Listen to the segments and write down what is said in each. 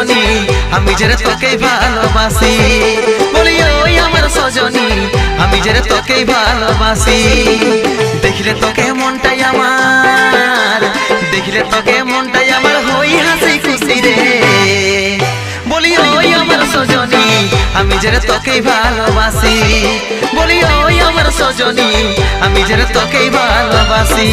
সজনী, আমি যে তোকেই ভালোবাসি। বলি, ওই আমার সজনী, আমি যে তোকেই ভালোবাসি। দেখলে তোকে মনটাই আমার, দেখলে তোকে মনটাই আমার, হই হাসি খুশি রে। বলি, ওই আমার সজনী, আমি যে তোকেই ভালোবাসি। বলি, ওই আমার সজনী, আমি যে তোকেই ভালোবাসি।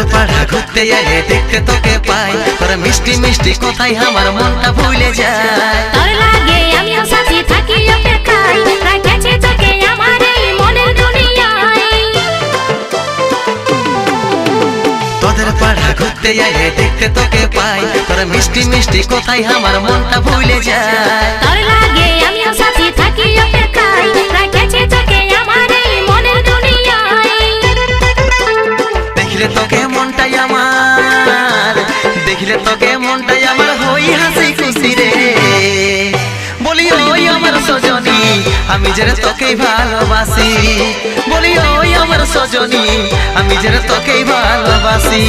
তোদের পাড়া ঘুরতে এলে দেখতে তোকে পাই। তোর মিষ্টি মিষ্টি কথাই আমার মনটা ভুলে যায়। তোর লাগে আমিও সাথী থাকি অপেক্ষায় রাখেছি তোকে আমার এই মনের দুনিয়ায়। তোদের পাড়া ঘুরতে এলে দেখতে তোকে পাই। তোর মিষ্টি মিষ্টি কথাই আমার মনটা ভুলে যায়। তোর লাগে আমিও সাথী থাকি দেখলে তোকে মনটাই আমার হই হাসি খুশি রে। বলি, ওই আমার সজনী, আমি যে তোকেই ভালোবাসি। বলি, ওই আমার সজনী, আমি যে তোকেই ভালোবাসি।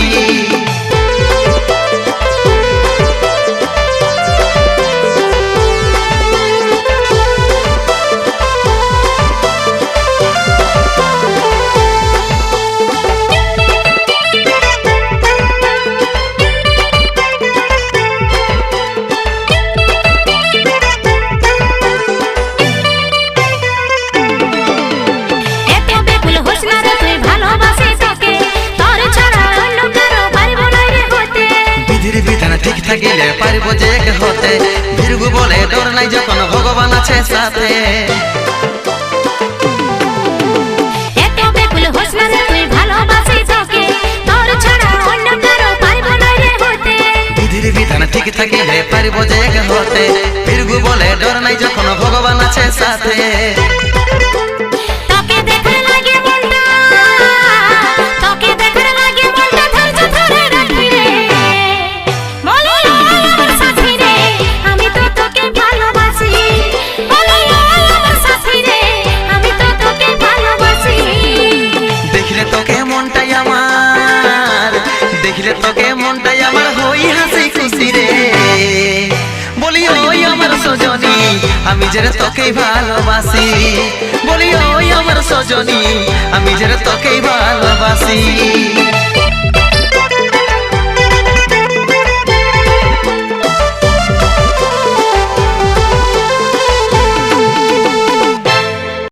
থাকিলে পারব যে হতে। ভীরগু বলে ডর নাই যখন ভগবান আছে সাথে। এত বেকুল হোস না রে তুই ভালোবাসি তোকে। তোর ছাড়া অন্য কারও পারব না রে হতে। বিধির বিধান ঠিক থাকিলে পারব যে হতে। ভীরগু বলে ডর নাই যখন ভগবান আছে সাথে। দেখলে তোকে মনটাই আমার হই হাসি খুশি রে। বলি, ওই আমার সজনী, আমি যে তোকে ভালোবাসি। বলি, ওই আমার সজনী, আমি যে তোকে ভালোবাসি।